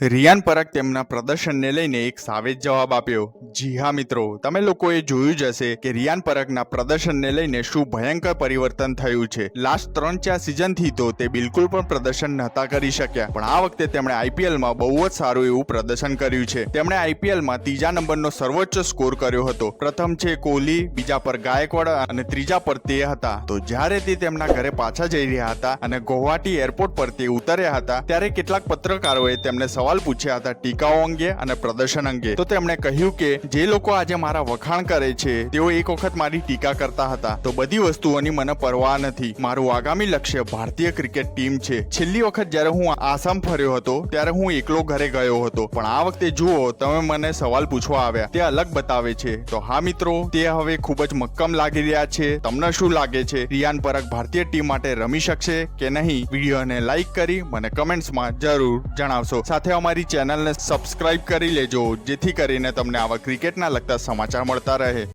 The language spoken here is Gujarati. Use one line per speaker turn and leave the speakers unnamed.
રિયાન પરક તેમના પ્રદર્શનને લઈને એક સાવેજ જવાબ આપ્યો. જી હા, મિત્રો, તમે લોકોએ જોયું જ હશે કે રિયાન પરકના પ્રદર્શનને લઈને શું ભયંકર પરિવર્તન થયું છે. લાસ્ટ ત્રણ ચાર સિઝનથી તો તે બિલકુલ પણ પ્રદર્શન નહોતા કરી શક્યા. પણ આ વખતે તેમણે આઈપીએલમાં બહુ જ સારું એવું પ્રદર્શન કર્યું છે. તેમણે આઈપીએલમાં ત્રીજા નંબરનો સર્વોચ્ચ સ્કોર કર્યો હતો. પ્રથમ છે કોહલી, બીજા પર ગાયકવાડ અને ત્રીજા પર તે હતા. તો જ્યારે તે તેમના ઘરે પાછા જઈ રહ્યા હતા અને ગુવાહાટી એરપોર્ટ પર તે ઉતર્યા હતા, ત્યારે કેટલાક પત્રકારોએ તેમને સવાલ પૂછ્યા હતા ટીકાઓ અંગે અને પ્રદર્શન અંગે. તો તેમણે કહ્યું કે, જે લોકો આજે મારા વખાણ કરે છે, તેઓ એક વખત મારી ટીકા કરતા હતા. તો બધી વસ્તુઓની મને પરવા નથી. મારું આગામી લક્ષ્ય ભારતીય ક્રિકેટ ટીમ છે. છેલ્લી વખત જ્યારે હું આસામ ફર્યો હતો, ત્યારે હું એકલો ઘરે ગયો હતો. પણ આ વખતે જુઓ, તમે મને સવાલ પૂછવા આવ્યા. તે અલગ બતાવે છે. તો હા મિત્રો, તે હવે ખૂબ જ મક્કમ લાગી રહ્યા છે. તમને શું લાગે છે? રિયાન પરખ ભારતીય ટીમ માટે રમી શકશે કે નહીં? વિડીયોને લાઈક કરી મને કમેન્ટ્સમાં જરૂર જણાવશો. સાથે અમારી ચેનલને સબસ્ક્રાઇબ કરી લેજો જેથી કરીને તમને આવા ક્રિકેટના લગતા સમાચાર મળતા રહે.